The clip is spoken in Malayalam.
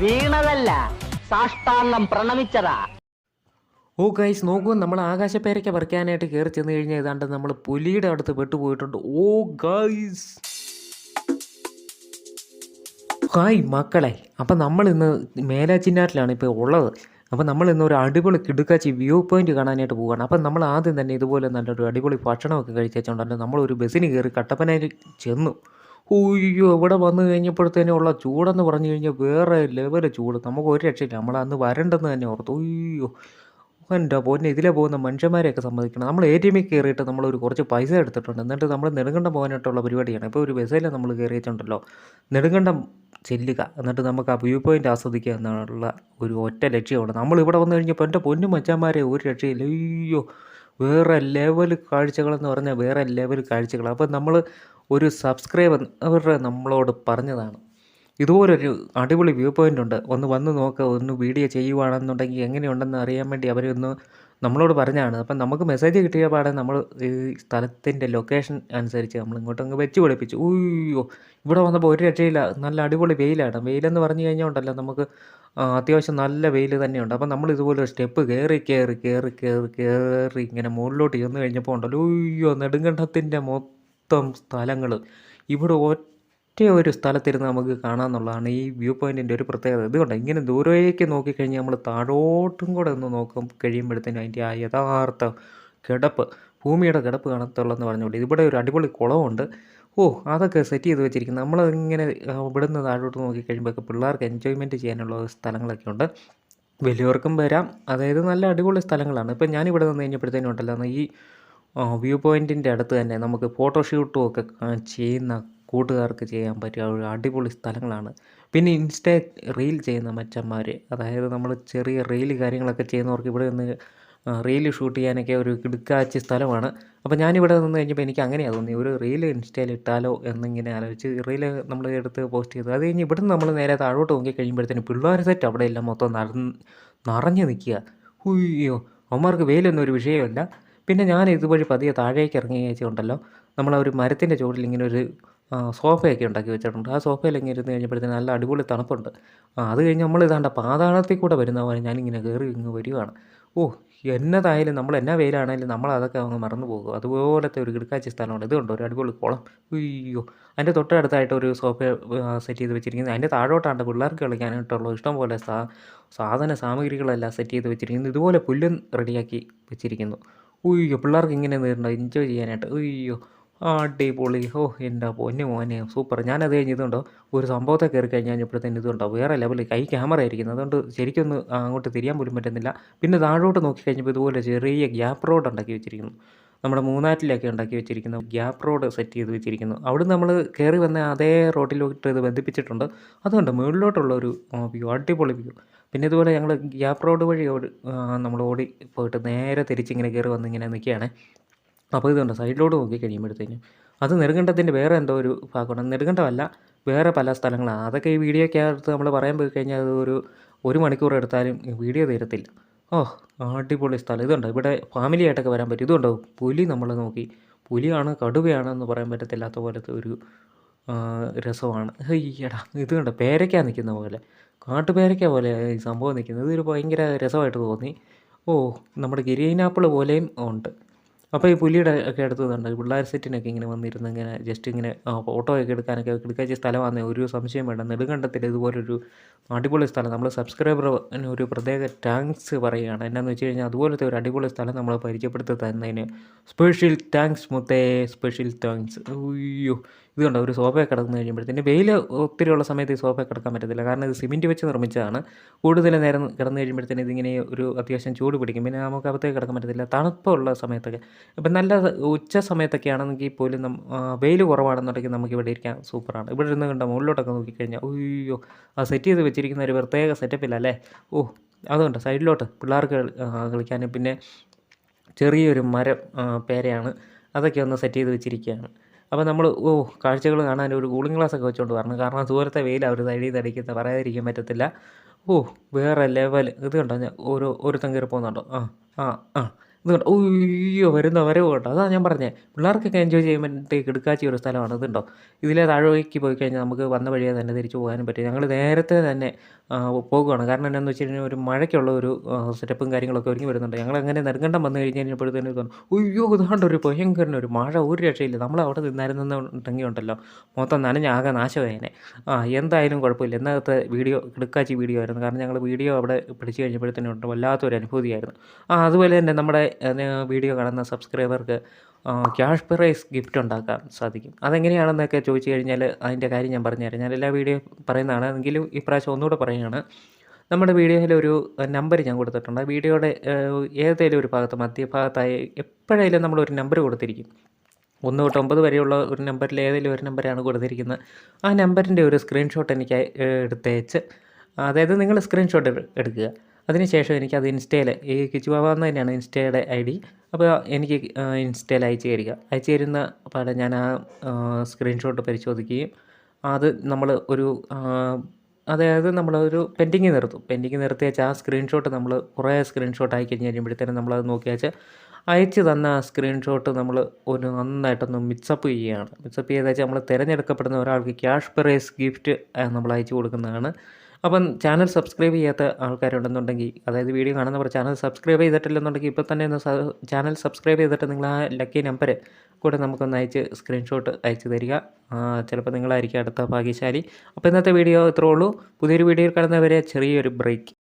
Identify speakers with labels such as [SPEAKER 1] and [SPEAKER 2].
[SPEAKER 1] വീണതല്ല. സാഷ്ടാംഗം പ്രണമിച്ചതാ.
[SPEAKER 2] ഓ ഗൈസ് നോക്കൂ നമ്മൾ ആകാശപ്പേരയ്ക്ക് പറിക്കാനായിട്ട് കയറി ചെന്ന് കഴിഞ്ഞാൽ ഏതാണ്ട് നമ്മൾ പുലിയുടെ അടുത്ത് പെട്ടുപോയിട്ടുണ്ട്. ഓ ഗൈസ് ഹായ് മക്കളെ. അപ്പം നമ്മൾ ഇന്ന് മേലാച്ചിന്നാറ്റിലാണ് ഇപ്പോൾ ഉള്ളത്. അപ്പം നമ്മൾ ഇന്ന് ഒരു അടിപൊളി കിടുക്കാച്ചി വ്യൂ പോയിന്റ് കാണാനായിട്ട് പോവുകയാണ് അപ്പം നമ്മൾ ആദ്യം തന്നെ ഇതുപോലെ നല്ലൊരു അടിപൊളി ഭക്ഷണമൊക്കെ കഴിച്ചുകൊണ്ടാണ് നമ്മളൊരു ബസ്സിന് കയറി കട്ടപ്പനയിൽ ചെന്നു. ഉയ്യോ ഇവിടെ വന്നു കഴിഞ്ഞപ്പോഴത്തേനും ഉള്ള ചൂടെന്ന് പറഞ്ഞു കഴിഞ്ഞാൽ വേറെ ലെവൽ ചൂട്. നമുക്ക് ഒരു രക്ഷയില്ല. നമ്മൾ അന്ന് വരണ്ടെന്ന് തന്നെ ഓർത്തു. ഉയ്യോ എന്റെ പോന്നെ ഇതിലെ പോകുന്ന മനുഷ്യന്മാരെയൊക്കെ സമ്മതിക്കണം. നമ്മൾ എ ടി എമ്മിൽ കയറിയിട്ട് നമ്മളൊരു കുറച്ച് പൈസ എടുത്തിട്ടുണ്ട്. എന്നിട്ട് നമ്മൾ നെടുങ്കണ്ടം പോകാനായിട്ടുള്ള പരിപാടിയാണ്. ഇപ്പോൾ ഒരു ബസ്സിൽ നമ്മൾ കയറിയിട്ടുണ്ടല്ലോ നെടുങ്കണ്ടം ചെല്ലുക. എന്നിട്ട് നമുക്ക് ആ വ്യൂ പോയിന്റ് ആസ്വദിക്കുക എന്നുള്ള ഒരു ഒറ്റ ലക്ഷ്യമാണ്. നമ്മൾ ഇവിടെ വന്നു കഴിഞ്ഞപ്പോൾ എന്റെ പൊന്നു മച്ചാന്മാരെ ഒരു രക്ഷയില്ല. അയ്യോ വേറെ ലെവൽ കാഴ്ചകളെന്ന് പറഞ്ഞാൽ വേറെ ലെവൽ കാഴ്ചകൾ അപ്പോൾ നമ്മൾ ഒരു സബ്സ്ക്രൈബർ അവരുടെ നമ്മളോട് പറഞ്ഞതാണ്. ഇതുപോലൊരു അടിപൊളി വ്യൂ പോയിന്റ് ഉണ്ട്. ഒന്ന് വന്ന് നോക്കുക ഒന്ന് വീഡിയോ ചെയ്യുവാണെന്നുണ്ടെങ്കിൽ എങ്ങനെയുണ്ടെന്ന് അറിയാൻ വേണ്ടി അവരൊന്ന് നമ്മളോട് പറഞ്ഞതാണ്. അപ്പം നമുക്ക് മെസ്സേജ് കിട്ടിയ പാടെ നമ്മൾ ഈ സ്ഥലത്തിന്റെ ലൊക്കേഷൻ അനുസരിച്ച് നമ്മൾ ഇങ്ങോട്ടങ്ങ് വെച്ച് പിടിപ്പിച്ചു. ഉയ്യോ ഇവിടെ വന്നപ്പോൾ ഒരു രക്ഷയില്ല. നല്ല അടിപൊളി വെയിലാണ്. വെയിലെന്ന് പറഞ്ഞു കഴിഞ്ഞാൽ ഉണ്ടല്ലോ നമുക്ക് അത്യാവശ്യം നല്ല വെയിൽ തന്നെയുണ്ട്. അപ്പം നമ്മൾ ഇതുപോലെ സ്റ്റെപ്പ് കയറി കയറി കയറി കയറി കയറി ഇങ്ങനെ മുകളിലോട്ട് ചെന്ന് കഴിഞ്ഞപ്പോൾ ഉണ്ടല്ലോ. ഉയ്യോ നെടുങ്കണ്ടത്തിന്റെ മൊത്തം സ്ഥലങ്ങൾ. ഇവിടെ ഒറ്റ ഒരു സ്ഥലത്തിരുന്ന് നമുക്ക് കാണാമെന്നുള്ളതാണ് ഈ വ്യൂ പോയിന്റിന്റെ ഒരു പ്രത്യേകത. ഇതുകൊണ്ട് ഇങ്ങനെ ദൂരേക്ക് നോക്കിക്കഴിഞ്ഞാൽ നമ്മൾ താഴോട്ടും കൂടെ ഒന്ന് നോക്കും കഴിയുമ്പോഴത്തേനും അതിന്റെ ആ യഥാർത്ഥ കിടപ്പ് ഭൂമിയുടെ കിടപ്പ് കാണത്തുള്ളതെന്ന് പറഞ്ഞുകൊണ്ട്. ഇവിടെ ഒരു അടിപൊളി കുളമുണ്ട് ഓ അതൊക്കെ സെറ്റ് ചെയ്ത് വെച്ചിരിക്കുന്നത് നമ്മളിങ്ങനെ ഇവിടെ ഇവിടുന്ന് താഴോട്ട് നോക്കിക്കഴിയുമ്പോഴൊക്കെ പിള്ളേർക്ക് എൻജോയ്മെന്റ് ചെയ്യാനുള്ള സ്ഥലങ്ങളൊക്കെ ഉണ്ട്. വലിയവർക്കും വരാം. അതായത് നല്ല അടിപൊളി സ്ഥലങ്ങളാണ്. ഇപ്പം ഞാനിവിടെ നിന്ന് കഴിഞ്ഞപ്പോഴത്തേനും ഉണ്ടല്ലോ ഈ വ്യൂ പോയിന്റിന്റെ അടുത്ത് തന്നെ നമുക്ക് ഫോട്ടോഷൂട്ടും ഒക്കെ ചെയ്യുന്ന കൂട്ടുകാർക്ക് ചെയ്യാൻ പറ്റിയ ഒരു അടിപൊളി സ്ഥലങ്ങളാണ്. പിന്നെ ഇൻസ്റ്റ റീൽ ചെയ്യുന്ന മച്ചന്മാർ അതായത് നമ്മൾ ചെറിയ റീൽ കാര്യങ്ങളൊക്കെ ചെയ്യുന്നവർക്ക് ഇവിടെ നിന്ന് റീൽ ഷൂട്ട് ചെയ്യാനൊക്കെ ഒരു കിടുക്കാച്ചി സ്ഥലമാണ്. അപ്പോൾ ഞാനിവിടെ നിന്ന് കഴിഞ്ഞപ്പോൾ എനിക്ക് അങ്ങനെയാണ് തോന്നി ഒരു റീൽ ഇൻസ്റ്റയിൽ ഇട്ടാലോ എന്നിങ്ങനെ ആലോചിച്ച് റീൽ നമ്മൾ എടുത്ത് പോസ്റ്റ് ചെയ്തു. അത് കഴിഞ്ഞ് ഇവിടുന്ന് നമ്മൾ നേരെ താഴോട്ട് നോക്കി കഴിയുമ്പോഴത്തേനും പിള്ളേർ സെറ്റ് അവിടെ എല്ലാം മൊത്തം നിറഞ്ഞ് നിറഞ്ഞു നിൽക്കുക. ഉയ്യോ അവന്മാർക്ക് വെയിലൊന്നും ഒരു വിഷയമല്ല പിന്നെ ഞാൻ ഇതുവഴി പതിയെ താഴേക്ക് ഇറങ്ങി കഴിച്ചുകൊണ്ടല്ലോ നമ്മൾ ഒരു മരത്തിന്റെ ചുവട്ടിൽ ഇങ്ങനെ ഒരു സോഫയൊക്കെ ഉണ്ടാക്കി വെച്ചിട്ടുണ്ട്. ആ സോഫയിൽ ഇങ്ങനെ ഇരുന്ന് കഴിഞ്ഞപ്പോഴത്തേന് നല്ല അടിപൊളി തണുപ്പുണ്ട്. അത് കഴിഞ്ഞ് നമ്മൾ ഇതാണ്ട പാതാളത്തിൽ കൂടെ വരുന്ന പോലെ ഞാനിങ്ങനെ കയറി ഇങ്ങ് വരികയാണ്. ഓ എന്നതായാലും നമ്മൾ എന്നാ വെയിലാണെങ്കിലും നമ്മൾ അതൊക്കെ അങ്ങ് മറന്നു പോകും. അതുപോലത്തെ ഒരു കിടക്കാച്ചി സ്ഥലമുണ്ട്. ഇതുണ്ട് ഒരു അടിപൊളി കുളം. അയ്യോ. അതിന്റെ തൊട്ടടുത്തായിട്ട് ഒരു സോഫ സെറ്റ് ചെയ്ത് വെച്ചിരിക്കുന്നത് അതിന്റെ താഴോട്ടാണ്ട് പിള്ളേർക്ക് കളിക്കാനായിട്ടുള്ള ഇഷ്ടം പോലെ സാ സാധന സാമഗ്രികളെല്ലാം സെറ്റ് ചെയ്ത് വെച്ചിരിക്കുന്നു. ഇതുപോലെ പുല്ലും റെഡിയാക്കി വെച്ചിരിക്കുന്നു. ഉയ്യോ പിള്ളേർക്ക് ഇങ്ങനെ നേരിടണം എൻജോയ് ചെയ്യാനായിട്ട്. ഉയ്യോ അടിപൊളി. ഓ എന്റെ പൊന്നു മോനെ സൂപ്പർ ഞാനത് കഴിഞ്ഞ് ഇതുണ്ടോ ഒരു സംഭവത്തെ കയറി കഴിഞ്ഞപ്പോഴത്തേന് ഇതുണ്ടോ? വേറെ ലെവലിൽ കൈ ക്യാമറ ആയിരിക്കുന്നത്. അതുകൊണ്ട് ശരിക്കൊന്ന് അങ്ങോട്ട് തിരിയാൻ പോലും പറ്റുന്നില്ല. പിന്നെ താഴോട്ട് നോക്കി കഴിഞ്ഞപ്പോൾ ഇതുപോലെ ചെറിയ ഗ്യാപ്പ് റോഡ് ഉണ്ടാക്കി വെച്ചിരിക്കുന്നു. നമ്മുടെ മൂന്നാറ്റിലൊക്കെ ഉണ്ടാക്കി വെച്ചിരിക്കുന്ന ഗ്യാപ്പ് റോഡ് സെറ്റ് ചെയ്ത് വെച്ചിരിക്കുന്നു. അവിടെ നമ്മൾ കയറി വന്ന അതേ റോഡിലോട്ട് ഇത് ബന്ധിപ്പിച്ചിട്ടുണ്ട്. അതുകൊണ്ട് മുകളിലോട്ടുള്ള ഒരു വ്യൂ അടിപൊളി വ്യൂ. പിന്നെ ഇതുപോലെ ഞങ്ങൾ ഗ്യാപ്പ് റോഡ് വഴി നമ്മൾ ഓടി പോയിട്ട് നേരെ തിരിച്ചിങ്ങനെ കയറി വന്ന് ഇങ്ങനെ നിൽക്കുകയാണ്. അപ്പോൾ ഇതുണ്ട് സൈഡിലോട്ട് നോക്കി കഴിയുമ്പോഴത്തേനും. അത് നെടുങ്കണ്ടത്തിന്റെ വേറെ എന്തോ ഒരു ഭാഗമാണ്. നെടുങ്കണ്ടമല്ല വേറെ പല സ്ഥലങ്ങളാണ്. അതൊക്കെ ഈ വീഡിയോയ്ക്കകത്ത് നമ്മൾ പറയാൻ പോയി കഴിഞ്ഞാൽ അത് ഒരു ഒരു മണിക്കൂർ എടുത്താലും വീഡിയോ തീരത്തില്ല. ഓ അടിപൊളി സ്ഥലം. ഇതുണ്ട്? ഇവിടെ ഫാമിലി ആയിട്ടൊക്കെ വരാൻ പറ്റും. ഇതുണ്ടോ? പുലി നമ്മൾ നോക്കി. പുലിയാണ് കടുവയാണ് എന്ന് പറയാൻ പറ്റത്തില്ലാത്ത പോലത്തെ ഒരു രസമാണ്. അയ്യടാ ഇത് കണ്ടോ? പേരയ്ക്ക നിൽക്കുന്ന പോലെ. കാട്ടുപേരയ്ക്ക പോലെ ഈ സംഭവം നിൽക്കുന്നത് ഇതൊരു ഭയങ്കര രസമായിട്ട് തോന്നി. ഓ നമ്മുടെ ഗിരീനാപ്പിൾ പോലെയും ഉണ്ട്. അപ്പോൾ ഈ പുലിയുടെ ഒക്കെ അടുത്തുണ്ട് പിള്ളേർ സെറ്റിനൊക്കെ ഇങ്ങനെ വന്നിരുന്ന് ഇങ്ങനെ ജസ്റ്റ് ഇങ്ങനെ ഫോട്ടോ ഒക്കെ എടുക്കാനൊക്കെ എടുക്കാൻ സ്ഥലമാണ് ഒരു സംശയം വേണ്ട. നെടുങ്കണ്ടത്തിൽ ഇതുപോലൊരു അടിപൊളി സ്ഥലം. നമ്മൾ സബ്സ്ക്രൈബറിന് ഒരു പ്രത്യേക താങ്ക്സ് പറയുകയാണ്. എന്നാന്ന് വെച്ച് കഴിഞ്ഞാൽ അതുപോലത്തെ ഒരു അടിപൊളി സ്ഥലം നമ്മൾ പരിചയപ്പെടുത്തി തന്നതിന് സ്പെഷ്യൽ താങ്ക്സ് മുത്തേ. സ്പെഷ്യൽ താങ്ക്സ് അയ്യോ. ഇത് കണ്ടോ ഒരു സോഫ കിടന്നു കഴിയുമ്പോഴത്തേന് വെയിൽ ഒത്തിരി ഉള്ള സമയത്ത് ഈ സോഫ കിടക്കാൻ പറ്റത്തില്ല. കാരണം ഇത് സിമെന്റ് വെച്ച് നിർമ്മിച്ചതാണ്. കൂടുതൽ നേരം കിടന്നു കഴിയുമ്പോഴത്തേന് ഇതിങ്ങനെ ഒരു അത്യാവശ്യം ചൂട് പിടിക്കും. പിന്നെ നമുക്ക് അകത്തേക്ക് കിടക്കാൻ പറ്റത്തില്ല. തണുപ്പുള്ള സമയത്തൊക്കെ. ഇപ്പം നല്ല ഉച്ച സമയത്തൊക്കെ ആണെങ്കിൽ പോലും വെയിൽ കുറവാണെന്നുണ്ടെങ്കിൽ നമുക്ക് ഇവിടെ ഇരിക്കാൻ സൂപ്പറാണ്. ഇവിടെ ഇരുന്ന് കണ്ട മുകളിലോട്ടൊക്കെ നോക്കിക്കഴിഞ്ഞാൽ അയ്യോ ആ സെറ്റ് ചെയ്ത് വെച്ചിരിക്കുന്ന ഒരു പ്രത്യേക സെറ്റപ്പില്ല അല്ലേ? ഓ അതുകൊണ്ട് സൈഡിലോട്ട് പിള്ളേർക്ക് കളിക്കാനും പിന്നെ ചെറിയൊരു മരം പേരയാണ്. അതൊക്കെ ഒന്ന് സെറ്റ് ചെയ്ത് വെച്ചിരിക്കുകയാണ്. അപ്പോൾ നമ്മൾ ഓ കാഴ്ചകൾ കാണാൻ ഒരു കൂളിംഗ് ഗ്ലാസ് ഒക്കെ വെച്ചുകൊണ്ട് വരണം. കാരണം ദൂരത്തെ വെയിൽ അവർ തടി തടിക്കുന്ന പറയാതിരിക്കാൻ പറ്റത്തില്ല. ഓ വേറെ ലെവൽ ഇത് കണ്ടോ? ഞാൻ ഓരോ ഒരുത്തൻ കയറി പോകുന്നുണ്ടോ? ആ ആ ആ. ഇത് കണ്ടോ ഉയ്യോ വരുന്ന വരവ് കേട്ടോ അതാണ് ഞാൻ പറഞ്ഞത് പിള്ളേർക്കൊക്കെ എൻജോയ് ചെയ്യാൻ വേണ്ടിയിട്ട് കിടക്കാച്ചി ഒരു സ്ഥലമാണ്. ഇതുണ്ടോ? ഇതിലെ താഴേക്ക് പോയി കഴിഞ്ഞാൽ നമുക്ക് വന്ന വഴിയെ തന്നെ തിരിച്ചു പോകാനും പറ്റും. ഞങ്ങൾ നേരത്തെ തന്നെ പോകുകയാണ് കാരണം എന്താണെന്ന് വെച്ച് കഴിഞ്ഞാൽ ഒരു മഴയ്ക്കുള്ള ഒരു സെറ്റപ്പും കാര്യങ്ങളൊക്കെ ഒരുങ്ങി വരുന്നുണ്ട്. ഞങ്ങൾ അങ്ങനെ നെടുങ്കണ്ടം വന്നു കഴിഞ്ഞ് കഴിഞ്ഞപ്പോഴത്തേനും തോന്നും ഉയ്യോ ഇതാണ്ട് ഒരു ഭയങ്കര ഒരു മഴ ഒരു രക്ഷയില്ല. നമ്മൾ അവിടെ നിന്നായിരുന്നുണ്ടെങ്കിൽ ഉണ്ടല്ലോ മൊത്തം നനഞ്ഞാകെ നാശമായേനെ ആ എന്തായാലും കുഴപ്പമില്ല. ഇന്നത്തെ വീഡിയോ കിടക്കാച്ചി വീഡിയോ ആയിരുന്നു. കാരണം ഞങ്ങൾ വീഡിയോ അവിടെ പിടിച്ചു കഴിഞ്ഞപ്പോഴത്തേനും വല്ലാത്തൊരു അനുഭൂതിയായിരുന്നു. ആ അതുപോലെ തന്നെ നമ്മുടെ വീഡിയോ കാണുന്ന സബ്സ്ക്രൈബർക്ക് ക്യാഷ് പ്രൈസ് ഗിഫ്റ്റ് ഉണ്ടാക്കാൻ സാധിക്കും. അതെങ്ങനെയാണെന്നൊക്കെ ചോദിച്ചു കഴിഞ്ഞാൽ അതിന്റെ കാര്യം ഞാൻ പറഞ്ഞുതരാം. ഞാൻ എല്ലാ വീഡിയോ പറയുന്നതാണ്. എങ്കിലും ഇപ്രാവശ്യം ഒന്നുകൂടെ പറയുകയാണ്. നമ്മുടെ വീഡിയോയിൽ ഒരു നമ്പർ ഞാൻ കൊടുത്തിട്ടുണ്ട്. ആ വീഡിയോയുടെ ഏതെങ്കിലും ഒരു ഭാഗത്ത് മധ്യഭാഗത്തായി എപ്പോഴായാലും നമ്മളൊരു നമ്പർ കൊടുത്തിരിക്കും. ഒന്ന് തൊട്ട് ഒമ്പത് വരെയുള്ള ഒരു നമ്പറിൽ ഏതെങ്കിലും ഒരു നമ്പറാണ് കൊടുത്തിരിക്കുന്നത്. ആ നമ്പറിന്റെ ഒരു സ്ക്രീൻഷോട്ട് എനിക്ക് എടുത്തയച്ച് അതായത് നിങ്ങൾ സ്ക്രീൻഷോട്ട് എടുക്കുക. അതിനുശേഷം എനിക്ക് അത് ഇൻസ്റ്റയിൽ ഈ കിച്ചുബാബ എന്ന് തന്നെയാണ് ഇൻസ്റ്റയുടെ ഐ ഡി. അപ്പോൾ എനിക്ക് ഇൻസ്റ്റയിൽ അയച്ചു തരിക. അയച്ചു തരുന്ന പാടെ ഞാൻ ആ സ്ക്രീൻഷോട്ട് പരിശോധിക്കുകയും അത് നമ്മൾ ഒരു അതായത് നമ്മളൊരു പെൻഡിങ് നിർത്തും. പെൻഡിങ് വെച്ചാൽ ആ സ്ക്രീൻഷോട്ട് നമ്മൾ കുറേ സ്ക്രീൻഷോട്ട് ആയി കഴിഞ്ഞ് കഴിയുമ്പോഴത്തേനും നമ്മളത് നോക്കി വെച്ചാൽ അയച്ചു തന്ന ആ സ്ക്രീൻഷോട്ട് നമ്മൾ ഒരു നന്നായിട്ടൊന്ന് മിക്സപ്പ് ചെയ്യുകയാണ്. മിക്സപ്പ് ചെയ്താൽ നമ്മൾ തിരഞ്ഞെടുക്കപ്പെടുന്ന ഒരാൾക്ക് ക്യാഷ് പ്രൈസ് ഗിഫ്റ്റ് നമ്മൾ അയച്ചു കൊടുക്കുന്നതാണ്. അപ്പം ചാനൽ സബ്സ്ക്രൈബ് ചെയ്യാത്ത ആൾക്കാരുണ്ടെന്നുണ്ടെങ്കിൽ അതായത് വീഡിയോ കാണുന്നവർ ചാനൽ സബ്സ്ക്രൈബ് ചെയ്തിട്ടില്ലെന്നുണ്ടെങ്കിൽ ഇപ്പോൾ തന്നെ ഒന്ന് ചാനൽ സബ്സ്ക്രൈബ് ചെയ്തിട്ട് നിങ്ങൾ ആ ലക്കി നമ്പർ കൂടെ നമുക്കൊന്ന് അയച്ച് സ്ക്രീൻഷോട്ട് അയച്ചു തരിക. ചിലപ്പോൾ നിങ്ങളായിരിക്കും അടുത്ത ഭാഗ്യശാലി. അപ്പോൾ ഇന്നത്തെ വീഡിയോ ഇത്രേ ഉള്ളൂ. പുതിയൊരു വീഡിയോയിൽ കാണുന്നവരെ ചെറിയൊരു ബ്രേക്ക്.